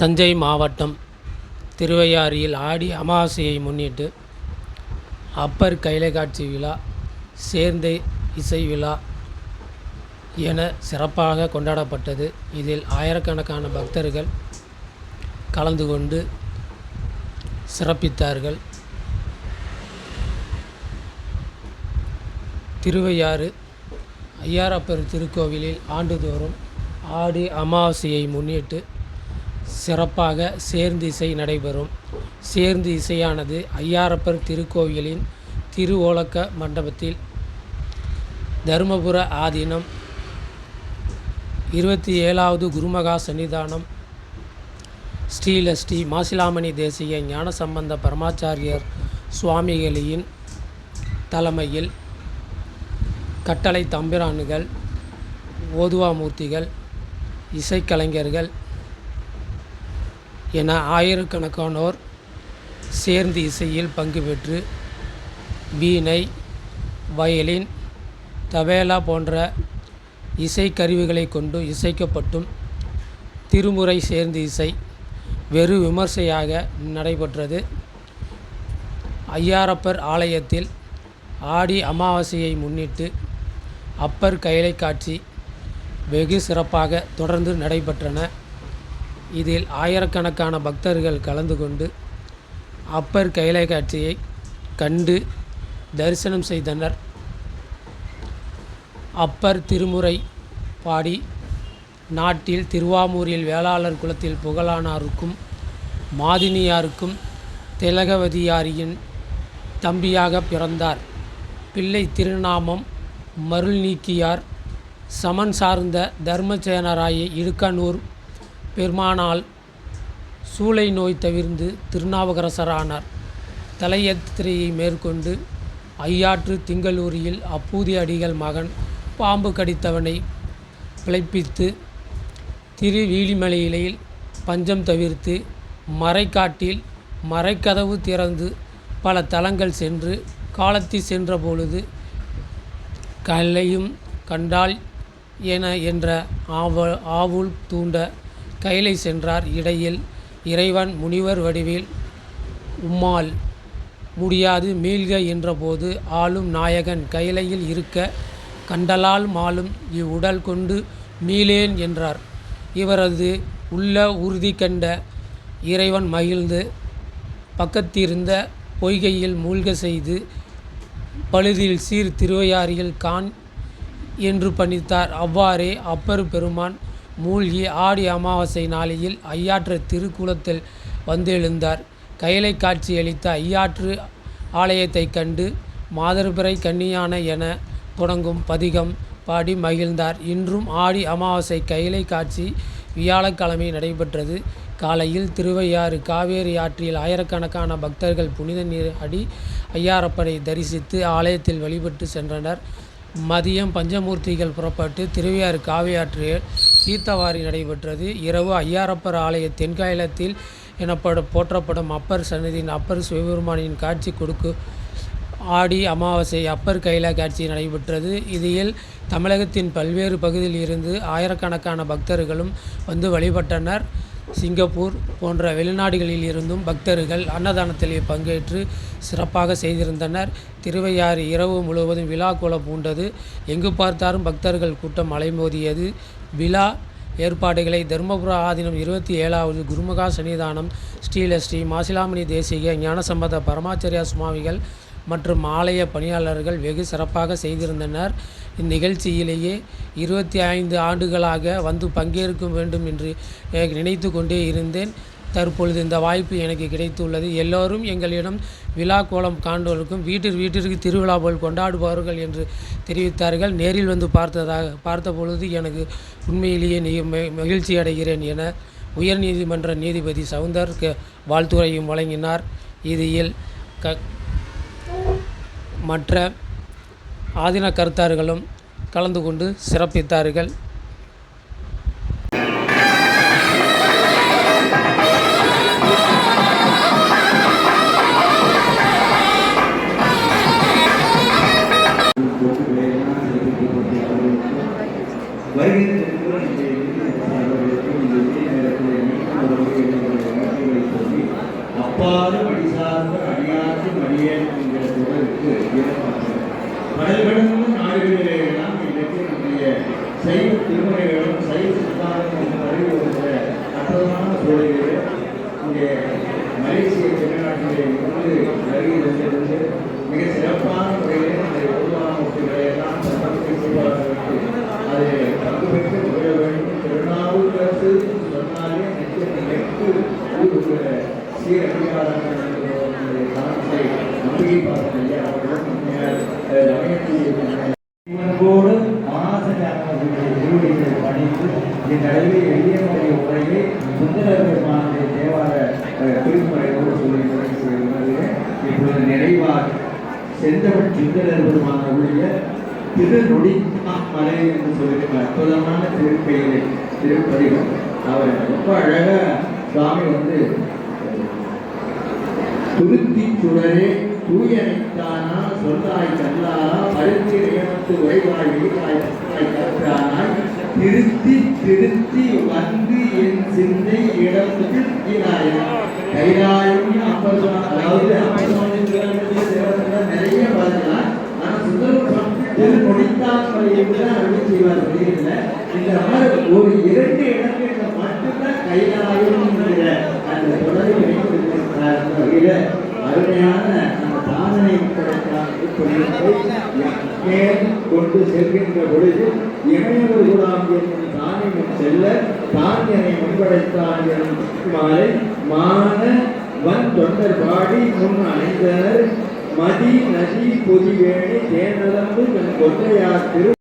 தஞ்சை மாவட்டம் திருவையாறியில் ஆடி அமாவாசையை முன்னிட்டு அப்பர் கைலைக்காட்சி விழா சேர்ந்தை இசை விழா என சிறப்பாக கொண்டாடப்பட்டது. இதில் ஆயிரக்கணக்கான பக்தர்கள் கலந்து கொண்டு சிறப்பித்தார்கள். திருவையாறு ஐயாரப்பர் திருக்கோவிலில் ஆண்டுதோறும் ஆடி அமாவாசையை முன்னிட்டு சிறப்பாக சேர்ந்து இசை நடைபெறும். சேர்ந்து இசையானது ஐயாரப்பர் திருக்கோவிலின் திருவோலக்க மண்டபத்தில் தருமபுர ஆதீனம் இருபத்தி ஏழாவது குருமகா சன்னிதானம் ஸ்ரீலஸ்ரீ மாசிலாமணி தேசிய ஞானசம்பந்த பரமாச்சாரியர் சுவாமிகளியின் தலைமையில் கட்டளை தம்பிரான்கள் ஓதுவாமூர்த்திகள் இசைக்கலைஞர்கள் என ஆயிரக்கணக்கானோர் சேர்ந்து இசையில் பங்கு பெற்று வீணை வயலின் தபேலா போன்ற இசைக்கருவிகளை கொண்டு இசைக்கப்பட்டும் திருமுறை சேர்ந்து இசை வெறு விமர்சையாக நடைபெற்றது. ஐயாரப்பர் ஆலயத்தில் ஆடி அமாவாசையை முன்னிட்டு அப்பர் கைலை காட்சி வெகு சிறப்பாக தொடர்ந்து நடைபெற்றன. இதில் ஆயிரக்கணக்கான பக்தர்கள் கலந்து கொண்டு அப்பர் கைலை காட்சியை கண்டு தரிசனம் செய்தனர். அப்பர் திருமுறை பாடி நாட்டில் திருவாமூரில் வேளாளர் குலத்தில் புகழானாருக்கும் மாதினியாருக்கும் திலகவதியாரியின் தம்பியாக பிறந்தார். பிள்ளை திருநாமம் மருள் நீக்கியார் சமன் சார்ந்த தர்மசேனராய இடுக்கனூர் பெருமானால் சூளை நோய் தவிர்ந்து திருநாவுக்கரசரானார். தலையத்திரையை மேற்கொண்டு ஐயாற்று திங்களூரில் அப்பூதி அடிகள் மகன் பாம்பு கடித்தவனை பிழைப்பித்து திருவீழிமலையில் பஞ்சம் தவிர்த்து மறைக்காட்டில் மறைக்கதவு திறந்து பல தலங்கள் சென்று காலத்தி சென்ற பொழுது கல்லையும் கண்டால் என என்ற ஆவ ஆவுள் தூண்ட கைலை சென்றார். இடையில் இறைவன் முனிவர் வடிவில் உம்மால் முடியாது மீள்க என்றபோது ஆளும் நாயகன் கைலையில் இருக்க கண்டலால் மாலும் இவ்வுடல் கொண்டு மீளேன் என்றார். இவரது உள்ள உறுதி கண்ட இறைவன் மகிழ்ந்து பக்கத்திருந்த பொய்கையில் மூழ்க செய்து பழுதில் சீர் திருவையாறில் கான் என்று பணித்தார். அவ்வாறே அப்பர் பெருமான் மூழ்கி ஆடி அமாவாசை நாளையில் ஐயாற்று திருக்குளத்தில் வந்தெழுந்தார். காட்சி காட்சியளித்த ஐயாற்று ஆலயத்தைக் கண்டு மாதர்பிறை கன்னியான என தொடங்கும் பதிகம் பாடி மகிழ்ந்தார். இன்றும் ஆடி அமாவாசை கைலை காட்சி வியாழக்கிழமை நடைபெற்றது. காலையில் திருவையாறு காவேரி ஆற்றில் ஆயிரக்கணக்கான பக்தர்கள் புனித நீர் அடி ஐயாரப்பனை தரிசித்து ஆலயத்தில் வழிபட்டு சென்றனர். மதியம் பஞ்சமூர்த்திகள் புறப்பட்டு திருவையாறு காவியாற்றில் தீர்த்தவாரி நடைபெற்றது. இரவு ஐயாரப்பர் ஆலய தென்காயலத்தில் எனப்படும் போற்றப்படும் அப்பர் சன்னதியின் அப்பர் சிவபெருமானின் காட்சி கொடுக்கு ஆடி அமாவாசை அப்பர் கைலா காட்சி நடைபெற்றது. இதில் தமிழகத்தின் பல்வேறு பகுதியில் இருந்து ஆயிரக்கணக்கான பக்தர்களும் வந்து வழிபட்டனர். சிங்கப்பூர் போன்ற வெளிநாடுகளில் இருந்தும் பக்தர்கள் அன்னதானத்தில் பங்கேற்று சிறப்பாக செய்திருந்தனர். திருவையாறு இரவு முழுவதும் விழா கோலம் பூண்டது. எங்கு பார்த்தாலும் பக்தர்கள் கூட்டம் அலைமோதியது. விழா ஏற்பாடுகளை தருமபுர ஆதீனம் இருபத்தி ஏழாவது குருமுகா சன்னிதானம் ஸ்ரீல ஸ்ரீ மாசிலாமணி தேசிக ஞானசம்பத பரமாச்சாரியா சுவாமிகள் மற்றும் ஆலய பணியாளர்கள் வெகு சிறப்பாக செய்திருந்தனர். இந்நிகழ்ச்சியிலேயே இருபத்தி ஐந்து ஆண்டுகளாக வந்து பங்கேற்க வேண்டும் என்று நினைத்து கொண்டே இருந்தேன். தற்பொழுது இந்த வாய்ப்பு எனக்கு கிடைத்துள்ளது. எல்லோரும் எங்களிடம் விழா கோலம் காண்பவர்களுக்கும் வீட்டிற்கு வீட்டிற்கு திருவிழா போல் கொண்டாடுபவர்கள் என்று தெரிவித்தார்கள். நேரில் வந்து பார்த்ததாக பார்த்த பொழுது எனக்கு உண்மையிலேயே மகிழ்ச்சி அடைகிறேன் என உயர்நீதிமன்ற நீதிபதி சவுந்தர் வாழ்த்துரையும் வழங்கினார். இதில் க மற்ற ஆதீன கருத்தார்களும் கலந்து கொண்டு சிறப்பித்தார்கள். இங்கே திருப்பெயரை திருப்பதிகம். அவர் ரொம்ப அழகா சுவாமி வந்து துருத்தி சுடரே தூயனைத்தானா சொல்லாய் கல்லாரா பருத்தி நியமத்து உரைவாய் வெளிவாய் கற்றானாய் திருத்தி திருத்தி வந்து என் சிந்தை இடம் திருத்தினாய். கைலாயம் அப்பர் அதாவது அப்பர் சுவாமி நிறைய பார்க்கலாம் திரு முடித்தான் அருள் இந்த ஒரு இரண்டு இடங்களில் மட்டும்தான் அந்த தொடரை இணைந்திருக்கிறார் வகையில அருமையான அந்த தாதனை மேல் கொண்டு செல்கின்ற பொழுது இணையவர் கூடாம் என்னும் தானே செல்ல தான் முன்படைத்தான் எனும் மாலை மான வன் தொண்டர் பாடி முன் அணைந்தனர் மதி நதி பொதிவேணி தேனதம்பு தன் கொன்றையார் திரு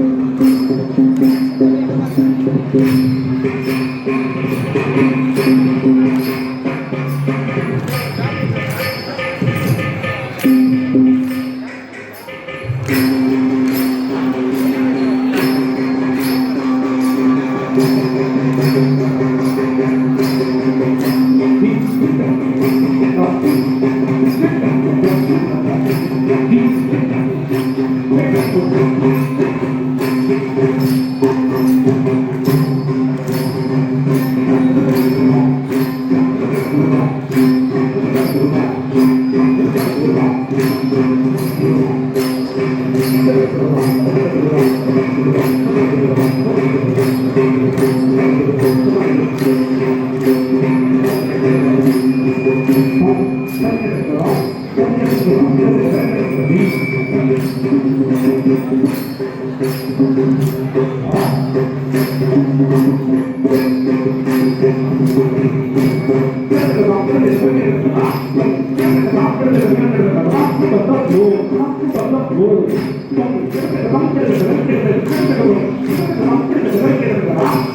Thank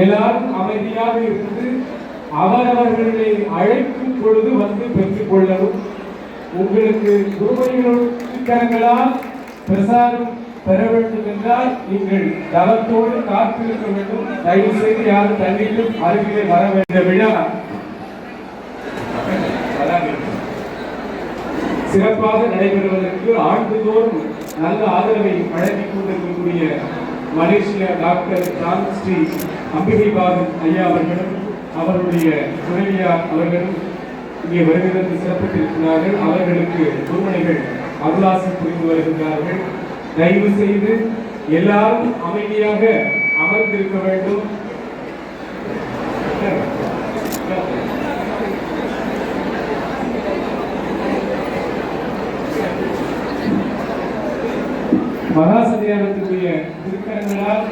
எல்லாரும் அமைதியாக இருந்து அவரவர்களை அழைக்கும் பொழுது வந்து பெற்றுக் கொள்ளவும் உங்களுக்கு குருமைகளோடு பிரசாரம் பெற வேண்டும் என்றால் நீங்கள் தவத்தோடு காத்திருக்க வேண்டும். தயவு செய்து யாரும் தண்ணீரும் அருகிலே வர வேண்டிய விழா. சிறப்பாக நடைபெறுவதற்கு ஆண்டுதோறும் நல்ல ஆதரவை வழங்கிக் கொண்டிருக்கக்கூடிய மலேசியா டாக்டர் ராம் ஸ்ரீ அம்பிகை பாதன் ஐயா அவர்களும் அவருடைய துணைவியார் அவர்களும் இங்கே வருகிறது சிறப்பித்திருக்கிறார்கள். அவர்களுக்கு குருமணிகள் அருளாசி புரிந்து வருகின்றார்கள். தயவு செய்து எல்லாரும் அமைதியாக அமர்ந்திருக்க வேண்டும். மகாசன்னியானத்துக்குரிய திருக்கரங்களால்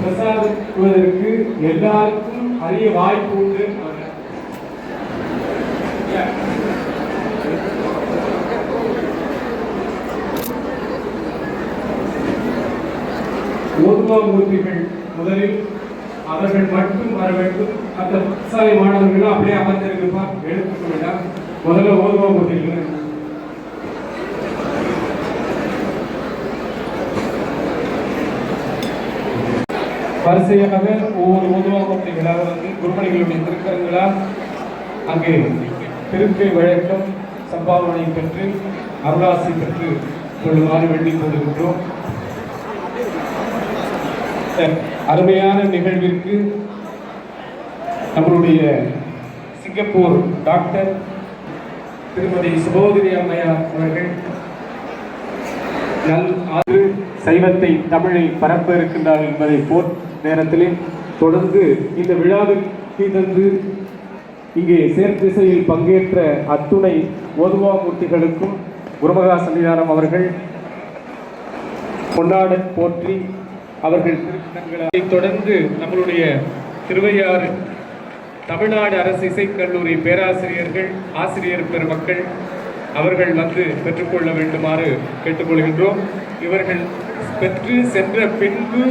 பிரசாதிப்பதற்கு எல்லாருக்கும் அரிய வாய்ப்பு உண்டு. மூர்த்திகள் முதலில் அவர்கள் மட்டும் வர வேண்டும். அந்த சாலை மாணவர்களும் அப்படியே அமர்ந்திருக்குப்பா. எடுத்துக்கொள்ளலாம் முதல்ல ஓதுவா மூர்த்திகள். வரிசையாக ஒவ்வொரு உதவமூர்த்திகளாக வந்து குருமணிகளுடைய திருக்கரங்களால் அங்கே திருக்கை வழக்கம் சம்பாவனை பெற்று அருளாசி பெற்று கொள்ளுமாறு வேண்டிக் கொண்டிருக்கிறோம் அருமையான நிகழ்விற்கு நம்மளுடைய சிங்கப்பூர் டாக்டர் திருமதி சுபோதிரி அம்மையார் அவர்கள் நல் ஆறு சைவத்தை தமிழை பரப்ப இருக்கின்றார் என்பதை போர் நேரத்திலே தொடர்ந்து இந்த விழாவிற்கு தந்து இங்கே சேர்த்திசையில் பங்கேற்ற அத்துணை ஓதுவாமூர்த்திகளுக்கும் குருமகா சன்னிதானம் அவர்கள் கொண்டாட போற்றி அவர்கள் திருத்தங்களை தொடர்ந்து நம்மளுடைய திருவையாறு தமிழ்நாடு அரசு இசைக்கல்லூரி பேராசிரியர்கள் ஆசிரியர் பெருமக்கள் அவர்கள் வந்து பெற்றுக்கொள்ள வேண்டுமாறு கேட்டுக்கொள்கின்றோம். இவர்கள் பெற்று சென்ற பின்பு